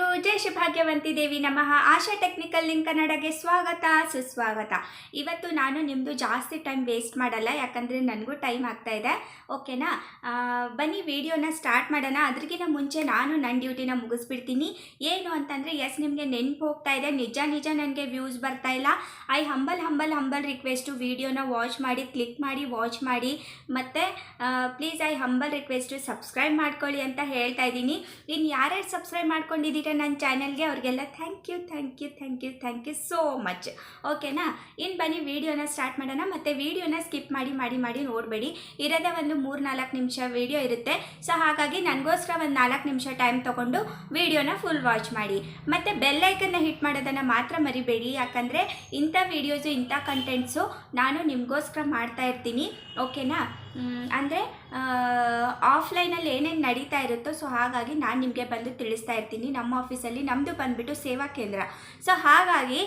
algo ಇನ್ ಕನ್ನಡಗೆ ಸ್ವಾಗತ, ಸುಸ್ವಾಗತ. ಇವತ್ತು ನಾನು ನಿಮ್ಮದು ಜಾಸ್ತಿ ಟೈಮ್ ವೇಸ್ಟ್ ಮಾಡಲ್ಲ, ಯಾಕಂದರೆ ನನಗೂ ಟೈಮ್ ಆಗ್ತಾ ಇದೆ. ಓಕೆನಾ? ಬನ್ನಿ, ವಿಡಿಯೋನ ಸ್ಟಾರ್ಟ್ ಮಾಡೋಣ. ಅದ್ರಿಗಿಂತ ಮುಂಚೆ ನಾನು ನನ್ನ ಡ್ಯೂಟಿನ ಮುಗಿಸ್ಬಿಡ್ತೀನಿ. ಏನು ಅಂತಂದರೆ ಎಸ್ ನಿಮಗೆ ನೆನ್ಪು ಹೋಗ್ತಾ ಇದೆ. ನಿಜ ನಿಜ ನನಗೆ ವ್ಯೂಸ್ ಬರ್ತಾ ಇಲ್ಲ. I humble humble humble request ವಿಡಿಯೋನ ವಾಚ್ ಮಾಡಿ, ಕ್ಲಿಕ್ ಮಾಡಿ, ವಾಚ್ ಮಾಡಿ. ಮತ್ತು please I humble request subscribe ಮಾಡ್ಕೊಳ್ಳಿ ಅಂತ ಹೇಳ್ತಾ ಇದ್ದೀನಿ. ಇನ್ನು ಯಾರ್ಯಾರು ಸಬ್ಸ್ಕ್ರೈಬ್ ಮಾಡ್ಕೊಂಡಿದ್ದೀರಾ ನನ್ನ ಚಾನಲ್ಗೆ ಅವ್ರಿಗೆಲ್ಲ thank you thank you thank you thank you so much ಓಕೆನಾ ಇನ್ನು ಬನ್ನಿ ವಿಡಿಯೋನ ಸ್ಟಾರ್ಟ್ ಮಾಡೋಣ. ಮತ್ತು ವಿಡಿಯೋನ ಸ್ಕಿಪ್ ಮಾಡಿ ಮಾಡಿ ಮಾಡಿ ನೋಡಬೇಡಿ. ಇರೋದೇ ಒಂದು ಮೂರು ನಾಲ್ಕು ನಿಮಿಷ ವೀಡಿಯೋ ಇರುತ್ತೆ. ಸೊ ಹಾಗಾಗಿ ನನಗೋಸ್ಕರ ಒಂದು ನಾಲ್ಕು ನಿಮಿಷ ಟೈಮ್ ತೊಗೊಂಡು ವೀಡಿಯೋನ ಫುಲ್ ವಾಚ್ ಮಾಡಿ. ಮತ್ತು ಬೆಲ್ಲೈಕನ್ನ ಹಿಟ್ ಮಾಡೋದನ್ನು ಮಾತ್ರ ಮರಿಬೇಡಿ. ಯಾಕಂದರೆ ಇಂಥ ವೀಡಿಯೋಸು ಇಂಥ ಕಂಟೆಂಟ್ಸು ನಾನು ನಿಮಗೋಸ್ಕರ ಮಾಡ್ತಾ ಇರ್ತೀನಿ. ಓಕೆನಾ ಅಂದರೆ ಆಫ್ಲೈನಲ್ಲಿ ಏನೇನು ನಡೀತಾ ಇರುತ್ತೋ, ಸೊ ಹಾಗಾಗಿ ನಾನು ನಿಮಗೆ ಬಂದು ತಿಳಿಸ್ತಾ ಇರ್ತೀನಿ. ನಮ್ಮ ಆಫೀಸಲ್ಲಿ ನಮ್ಮದು ಬಂದುಬಿಟ್ಟು ಸೇವಾ ಕೇಂದ್ರ. ಸೊ ಹಾಗಾಗಿ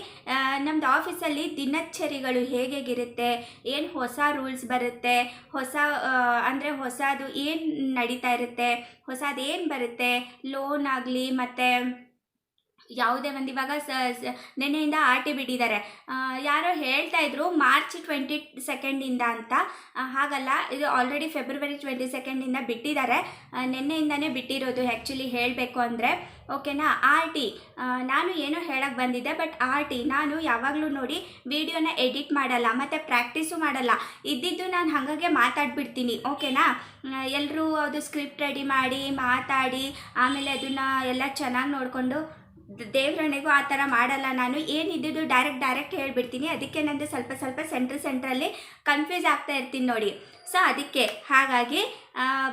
ನಮ್ಮದು ಆಫೀಸಲ್ಲಿ ದಿನಚರಿಗಳು ಹೇಗೇಗಿರುತ್ತೆ ಏನು ಹೊಸ ರೂಲ್ಸ್ ಬರುತ್ತೆ, ಹೊಸ ಅಂದರೆ ಹೊಸದು ಏನು ನಡೀತಾ ಇರುತ್ತೆ, ಹೊಸದು ಏನು ಬರುತ್ತೆ ಲೋನ್ ಆಗಲಿ, ಮತ್ತು ಯಾವುದೇ ಒಂದು ಇವಾಗ ಸ ನಿನ್ನೆಯಿಂದ ಆರ್ ಟಿ ಬಿಟ್ಟಿದ್ದಾರೆ ಯಾರೋ ಹೇಳ್ತಾ ಇದ್ರು ಮಾರ್ಚ್ ಟ್ವೆಂಟಿ ಸೆಕೆಂಡಿಂದ ಅಂತ ಹಾಗಲ್ಲ, ಇದು ಆಲ್ರೆಡಿ ಫೆಬ್ರವರಿ ಟ್ವೆಂಟಿ ಸೆಕೆಂಡಿಂದ ಬಿಟ್ಟಿದ್ದಾರೆ ನೆನ್ನೆಯಿಂದನೇ ಬಿಟ್ಟಿರೋದು ಆ್ಯಕ್ಚುಲಿ ಹೇಳಬೇಕು ಅಂದರೆ. ಓಕೆನಾ ಆರ್ ಟಿ ನಾನು ಏನೋ ಹೇಳಕ್ಕೆ ಬಂದಿದ್ದೆ ಬಟ್ ಆರ್ ಟಿ, ನಾನು ಯಾವಾಗಲೂ ನೋಡಿ ವಿಡಿಯೋನ ಎಡಿಟ್ ಮಾಡಲ್ಲ, ಮತ್ತು ಪ್ರಾಕ್ಟೀಸು ಮಾಡಲ್ಲ. ಇದ್ದಿದ್ದು ನಾನು ಹಾಗಾಗೆ ಮಾತಾಡ್ಬಿಡ್ತೀನಿ ಓಕೆನಾ ಎಲ್ಲರೂ ಅದು ಸ್ಕ್ರಿಪ್ಟ್ ರೆಡಿ ಮಾಡಿ, ಮಾತಾಡಿ, ಆಮೇಲೆ ಅದನ್ನು ಎಲ್ಲ ಚೆನ್ನಾಗಿ ನೋಡಿಕೊಂಡು ದೇವ್ರಣೆಗೂ ಆ ಥರ ಮಾಡಲ್ಲ. ನಾನು ಏನಿದ್ದು ಡೈರೆಕ್ಟ್ ಡೈರೆಕ್ಟ್ ಹೇಳಿಬಿಡ್ತೀನಿ. ಅದಕ್ಕೆ ನಂದು ಸ್ವಲ್ಪ ಸ್ವಲ್ಪ ಸೆಂಟ್ರ್ ಸೆಂಟ್ರಲ್ಲಿ ಕನ್ಫ್ಯೂಸ್ ಆಗ್ತಾ ಇರ್ತೀನಿ ನೋಡಿ. ಸೊ ಅದಕ್ಕೆ ಹಾಗಾಗಿ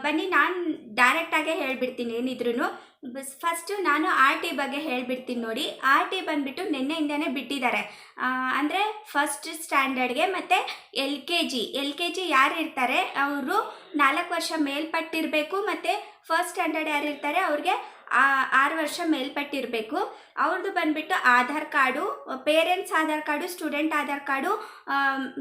ಬನ್ನಿ ನಾನು ಡೈರೆಕ್ಟಾಗೇ ಹೇಳಿಬಿಡ್ತೀನಿ ಏನಿದ್ರು ಫಸ್ಟು ನಾನು ಆರ್ ಟಿ ಬಗ್ಗೆ ಹೇಳಿಬಿಡ್ತೀನಿ ನೋಡಿ. ಆರ್ ಟಿ ಬಂದುಬಿಟ್ಟು ನಿನ್ನೆಯಿಂದನೇ ಬಿಟ್ಟಿದ್ದಾರೆ. ಅಂದರೆ ಫಸ್ಟ್ ಸ್ಟ್ಯಾಂಡರ್ಡ್ಗೆ ಮತ್ತು L K G L K G ಯಾರು ಇರ್ತಾರೆ? ಅವರು ನಾಲ್ಕು ವರ್ಷ ಮೇಲ್ಪಟ್ಟಿರಬೇಕು. ಮತ್ತು ಫಸ್ಟ್ ಸ್ಟ್ಯಾಂಡರ್ಡ್ ಯಾರು ಇರ್ತಾರೆ? ಅವ್ರಿಗೆ ಆರು ವರ್ಷ ಮೇಲ್ಪಟ್ಟಿರಬೇಕು. ಅವ್ರದ್ದು ಬಂದುಬಿಟ್ಟು Aadhaar card, parents Aadhaar card, student Aadhaar card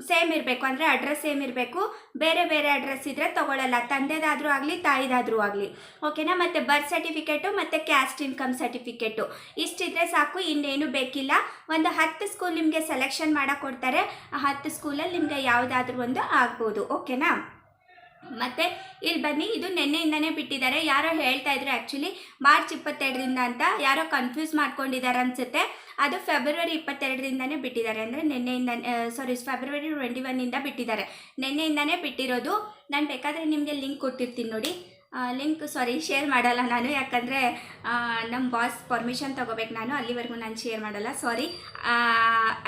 same ಇರಬೇಕು. ಅಂದರೆ ಅಡ್ರೆಸ್ ಸೇಮ್ ಇರಬೇಕು. ಬೇರೆ ಬೇರೆ ಅಡ್ರೆಸ್ ಇದ್ದರೆ ತೊಗೊಳ್ಳಲ್ಲ ತಂದೆದಾದರೂ ಆಗಲಿ, ತಾಯಿದಾದರೂ ಆಗಲಿ. ಓಕೆನಾ? ಮತ್ತು ಬರ್ತ್ ಸರ್ಟಿಫಿಕೇಟು, ಮತ್ತು ಕ್ಯಾಸ್ಟ್ ಇನ್ಕಮ್ ಸರ್ಟಿಫಿಕೇಟು. ಇಷ್ಟಿದ್ರೆ ಸಾಕು, ಇನ್ನೇನು ಬೇಕಿಲ್ಲ. ಒಂದು ಹತ್ತು ಸ್ಕೂಲ್ ನಿಮಗೆ ಸೆಲೆಕ್ಷನ್ ಮಾಡಕ್ಕೆ ಕೊಡ್ತಾರೆ ಆ ಹತ್ತು ಸ್ಕೂಲಲ್ಲಿ ನಿಮಗೆ ಯಾವುದಾದ್ರೂ ಒಂದು ಆಗ್ಬೋದು. ಓಕೆನಾ? ಮತ್ತು ಇಲ್ಲಿ ಬನ್ನಿ, ಇದು ನಿನ್ನೆಯಿಂದನೇ ಬಿಟ್ಟಿದ್ದಾರೆ. ಯಾರೋ ಹೇಳ್ತಾ ಇದ್ರು ಆ್ಯಕ್ಚುಲಿ ಮಾರ್ಚ್ ಇಪ್ಪತ್ತೆರಡರಿಂದ ಅಂತ. ಯಾರೋ ಕನ್ಫ್ಯೂಸ್ ಮಾಡ್ಕೊಂಡಿದ್ದಾರೆ ಅನಿಸುತ್ತೆ. ಅದು ಫೆಬ್ರವರಿ ಇಪ್ಪತ್ತೆರಡರಿಂದನೇ ಬಿಟ್ಟಿದ್ದಾರೆ. ಅಂದರೆ ನಿನ್ನೆಯಿಂದ ಸಾರಿ ಫೆಬ್ರವರಿ ಟ್ವೆಂಟಿ ಒನ್ನಿಂದ ಬಿಟ್ಟಿದ್ದಾರೆ. ನಿನ್ನೆಯಿಂದನೇ ಬಿಟ್ಟಿರೋದು. ನಾನು ಬೇಕಾದರೆ ನಿಮಗೆ ಲಿಂಕ್ ಕೊಟ್ಟಿರ್ತೀನಿ ನೋಡಿ. ಲಿಂಕ್ ಸಾರಿ ಶೇರ್ ಮಾಡಲ್ಲ ನಾನು. ಯಾಕಂದರೆ ನಮ್ಮ ಬಾಸ್ ಪರ್ಮಿಷನ್ ತೊಗೋಬೇಕು ನಾನು. ಅಲ್ಲಿವರೆಗೂ ನಾನು ಶೇರ್ ಮಾಡಲ್ಲ. Sorry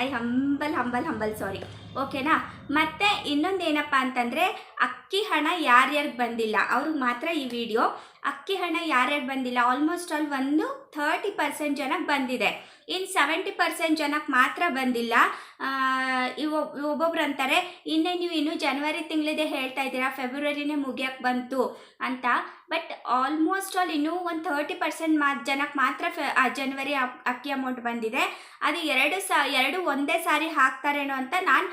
I humble humble humble sorry ಓಕೆನಾ ಮತ್ತು ಇನ್ನೊಂದು ಏನಪ್ಪ ಅಂತಂದರೆ ಅಕ್ಕಿ ಹಣ ಯಾರ್ಯಾರಿಗೆ ಬಂದಿಲ್ಲ? ಅವ್ರಿಗೆ ಮಾತ್ರ ಈ ವಿಡಿಯೋ. ಅಕ್ಕಿ ಹಣ ಯಾರ್ಯಾರು ಬಂದಿಲ್ಲ? ಆಲ್ಮೋಸ್ಟ್ ಆಲ್ ಒಂದು ಥರ್ಟಿ ಪರ್ಸೆಂಟ್ ಜನಕ್ಕೆ ಬಂದಿದೆ. ಇನ್ನು ಸೆವೆಂಟಿ ಪರ್ಸೆಂಟ್ ಜನಕ್ಕೆ ಮಾತ್ರ ಬಂದಿಲ್ಲ. ಇವ್ ಒಬ್ಬೊಬ್ರು ಅಂತಾರೆ, ಇನ್ನೇ ನೀವು ಇನ್ನೂ ಜನವರಿ ತಿಂಗಳಿದೆ ಹೇಳ್ತಾ ಇದ್ದೀರಾ? ಫೆಬ್ರವರಿನೇ ಮುಗಿಯೋಕ್ಕೆ ಬಂತು ಅಂತ. ಬಟ್ ಆಲ್ಮೋಸ್ಟ್ ಆಲ್ ಇನ್ನೂ ಒಂದು ಥರ್ಟಿ ಪರ್ಸೆಂಟ್ ಮಾ ಜನಕ್ಕೆ ಮಾತ್ರ ಫೆ ಜನವರಿ ಅಕ್- ಅಕ್ಕಿ ಅಮೌಂಟ್ ಬಂದಿದೆ. ಅದು ಎರಡು ಸಾ, ಎರಡು ಒಂದೇ ಸಾರಿ ಹಾಕ್ತಾರೇನೋ ಅಂತ ನಾನು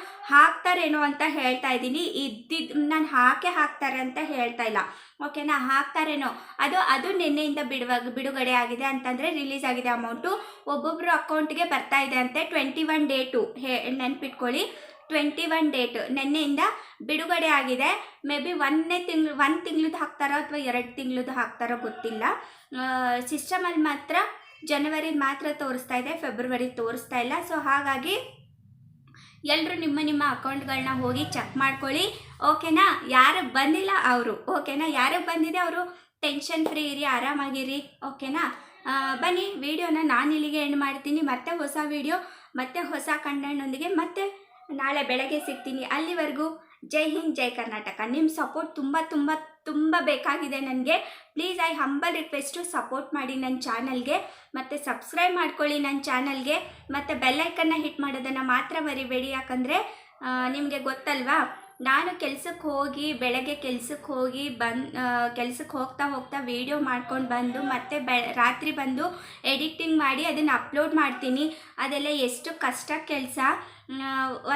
ಹಾಕ್ತಾರೇನೋ ಅಂತ ಹೇಳ್ತಾ ಇದ್ದೀನಿ. ಇದ್ದಿದ್ದು ನಾನು ಹಾಕೇ ಹಾಕ್ತಾರೆ ಅಂತ ಹೇಳ್ತಾ ಇಲ್ಲ. ಓಕೆನಾ? ಹಾಕ್ತಾರೇನೋ? ಅದು ಅದು ನಿನ್ನೆಯಿಂದ ಬಿಡುವಾಗ ಬಿಡುಗಡೆ ಆಗಿದೆ ಅಂತಂದರೆ ರಿಲೀಸ್ ಆಗಿದೆ ಅಮೌಂಟು ಒಬ್ಬೊಬ್ಬರು ಅಕೌಂಟ್ಗೆ ಬರ್ತಾ ಇದೆ ಅಂತೆ. ಟ್ವೆಂಟಿ ಒನ್ ಡೇಟು ಹೇ ನೆನ್ಪಿಟ್ಕೊಳ್ಳಿ. ಟ್ವೆಂಟಿ ಒನ್ ಡೇಟ್ ನಿನ್ನೆಯಿಂದ ಬಿಡುಗಡೆ ಆಗಿದೆ. ಮೇ ಬಿ ಒಂದನೇ ತಿಂಗಳು ಒಂದು ತಿಂಗ್ಳದ್ದು ಹಾಕ್ತಾರೋ ಅಥವಾ ಎರಡು ತಿಂಗ್ಳದ್ದು ಹಾಕ್ತಾರೋ ಗೊತ್ತಿಲ್ಲ. ಸಿಸ್ಟಮಲ್ಲಿ ಮಾತ್ರ ಜನವರಿ ಮಾತ್ರ ತೋರಿಸ್ತಾ ಇದೆ. ಫೆಬ್ರವರಿ ತೋರಿಸ್ತಾ ಇಲ್ಲ. ಸೊ ಹಾಗಾಗಿ ಎಲ್ಲರೂ ನಿಮ್ಮ ನಿಮ್ಮ ಅಕೌಂಟ್ಗಳನ್ನ ಹೋಗಿ ಚೆಕ್ ಮಾಡ್ಕೊಳ್ಳಿ. ಓಕೆನಾ? ಯಾರು ಬಂದಿಲ್ಲ ಅವರು. ಓಕೆನಾ? ಯಾರು ಬಂದಿದೆ ಅವರು? ಟೆನ್ಷನ್ ಫ್ರೀ ಇರಿ, ಆರಾಮಾಗಿರಿ. ಓಕೆನಾ? ಬನ್ನಿ, ವಿಡಿಯೋನ ನಾನು ಇಲ್ಲಿಗೆ ಎಂಡ್ ಮಾಡ್ತೀನಿ. ಮತ್ತೆ ಹೊಸ ವಿಡಿಯೋ, ಮತ್ತೆ ಹೊಸ ಕಂಟೆಂಟ್ನೊಂದಿಗೆ ಮತ್ತೆ ನಾಳೆ ಬೆಳಗ್ಗೆ ಸಿಗ್ತೀನಿ. ಅಲ್ಲಿವರೆಗೂ ಜೈ ಹಿಂದ್, ಜೈ ಕರ್ನಾಟಕ. ನಿಮ್ಮ ಸಪೋರ್ಟ್ ತುಂಬ ತುಂಬ ತುಂಬ ಬೇಕಾಗಿದೆ ನನಗೆ. Please I humble request support ಮಾಡಿ ನನ್ನ ಚಾನಲ್ಗೆ ಮತ್ತು ಸಬ್ಸ್ಕ್ರೈಬ್ ಮಾಡ್ಕೊಳ್ಳಿ ನನ್ನ ಚಾನಲ್ಗೆ ಮತ್ತು ಬೆಲ್ಲೈಕನ್ನ ಹಿಟ್ ಮಾಡೋದನ್ನು ಮಾತ್ರ ಮರಿಬೇಡಿ. ಯಾಕಂದರೆ ನಿಮಗೆ ಗೊತ್ತಲ್ವಾ? ನಾನು ಕೆಲ್ಸಕ್ಕೆ ಹೋಗಿ, ಬೆಳಗ್ಗೆ ಕೆಲ್ಸಕ್ಕೆ ಹೋಗಿ ಬಂದು ಕೆಲ್ಸಕ್ಕೆ ಹೋಗ್ತಾ ಹೋಗ್ತಾ ವೀಡಿಯೋ ಮಾಡ್ಕೊಂಡು ಬಂದು, ಮತ್ತೆ ಬೆ, ರಾತ್ರಿ ಬಂದು ಎಡಿಟಿಂಗ್ ಮಾಡಿ ಅದನ್ನು ಅಪ್ಲೋಡ್ ಮಾಡ್ತೀನಿ. ಅದೆಲ್ಲ ಎಷ್ಟು ಕಷ್ಟ ಕೆಲಸ.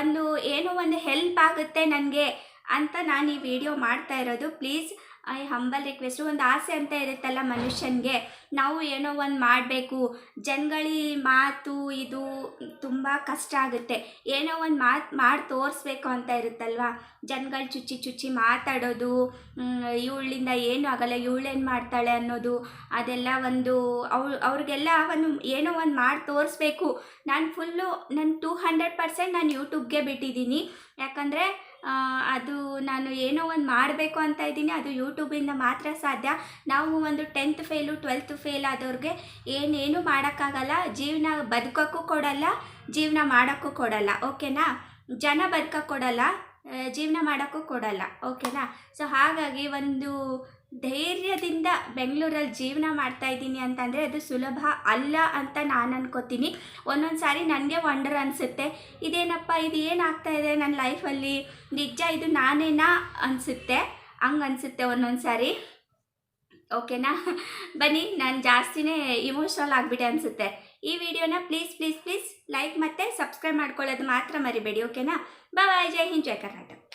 ಒಂದು, ಏನೋ ಒಂದು ಹೆಲ್ಪ್ ಆಗುತ್ತೆ ನನಗೆ ಅಂತ ನಾನು ಈ ವಿಡಿಯೋ ಮಾಡ್ತಾ ಇರೋದು. Please I humble request. ಒಂದು ಆಸೆ ಅಂತ ಇರುತ್ತಲ್ಲ ಮನುಷ್ಯನಿಗೆ. ನಾವು ಏನೋ ಒಂದು ಮಾಡಬೇಕು. ಜನಗಳಿ ಮಾತು ಇದು ತುಂಬ ಕಷ್ಟ ಆಗುತ್ತೆ. ಏನೋ ಒಂದು ಮಾತು, ಮಾಡಿ ತೋರಿಸ್ಬೇಕು ಅಂತ ಇರುತ್ತಲ್ವ? ಜನಗಳು ಚುಚ್ಚಿ ಚುಚ್ಚಿ ಮಾತಾಡೋದು ಇವಳಿಂದ ಏನು ಆಗಲ್ಲ, ಇವಳೇನು ಮಾಡ್ತಾಳೆ ಅನ್ನೋದು, ಅದೆಲ್ಲ ಒಂದು ಅವ್ರು ಅವ್ರಿಗೆಲ್ಲ ಒಂದು ಏನೋ ಒಂದು ಮಾಡಿ ತೋರಿಸ್ಬೇಕು. ನಾನು ಫುಲ್ಲು, ನಾನು ಟೂ ಹಂಡ್ರೆಡ್ ಪರ್ಸೆಂಟ್ ನಾನು ಯೂಟ್ಯೂಬ್ಗೆ ಬಿಟ್ಟಿದ್ದೀನಿ. ಯಾಕಂದರೆ ಅದು ನಾನು ಏನೋ ಒಂದು ಮಾಡಬೇಕು ಅಂತ ಇದ್ದೀನಿ. ಅದು ಯೂಟ್ಯೂಬಿಂದ ಮಾತ್ರ ಸಾಧ್ಯ. ನಾವು ಒಂದು ಟೆಂತ್ ಫೇಲು ಟ್ವೆಲ್ತ್ ಫೇಲ್ ಆದವ್ರಿಗೆ ಏನೇನು ಮಾಡೋಕ್ಕಾಗಲ್ಲ. ಜೀವನ ಬದುಕೋಕ್ಕೂ ಕೊಡಲ್ಲ, ಜೀವನ ಮಾಡೋಕ್ಕೂ ಕೊಡಲ್ಲ. ಓಕೆನಾ? ಜನ ಬದುಕೋಕ್ಕೆ ಕೊಡಲ್ಲ ಜೀವನ ಮಾಡೋಕ್ಕೂ ಕೊಡಲ್ಲ. ಓಕೆನಾ? ಸೊ ಹಾಗಾಗಿ ಒಂದು ಧೈರ್ಯದಿಂದ ಬೆಂಗಳೂರಲ್ಲಿ ಜೀವನ ಮಾಡ್ತಾ ಇದ್ದೀನಿ ಅಂತಂದರೆ ಅದು ಸುಲಭ ಅಲ್ಲ ಅಂತ ನಾನು ಅನ್ಕೋತೀನಿ. ಒಂದೊಂದು ಸಾರಿ ನನಗೆ ವಂಡರ್ ಅನಿಸುತ್ತೆ. ಇದೇನಪ್ಪ, ಇದು ಏನಾಗ್ತಾ ಇದೆ ನನ್ನ ಲೈಫಲ್ಲಿ ನಿಜ ಇದು ನಾನೇನಾ ಅನಿಸುತ್ತೆ? ಹಂಗೆ ಅನಿಸುತ್ತೆ ಒಂದೊಂದು ಸಾರಿ. ಓಕೆನಾ? ಬನ್ನಿ, ನಾನು ಜಾಸ್ತಿನೇ ಇಮೋಷ್ನಲ್ ಆಗಿಬಿಟ್ಟೆ ಅನಿಸುತ್ತೆ. ಈ ವಿಡಿಯೋನ ಪ್ಲೀಸ್ ಪ್ಲೀಸ್ ಪ್ಲೀಸ್ ಲೈಕ್ ಮತ್ತು ಸಬ್ಸ್ಕ್ರೈಬ್ ಮಾಡ್ಕೊಳ್ಳೋದು ಮಾತ್ರ ಮರಿಬೇಡಿ, ಓಕೆನಾ? ಬಾಯ್ ಜೈ ಹಿಂದ್, ಜೈ ಕರ್ನಾಟಕ.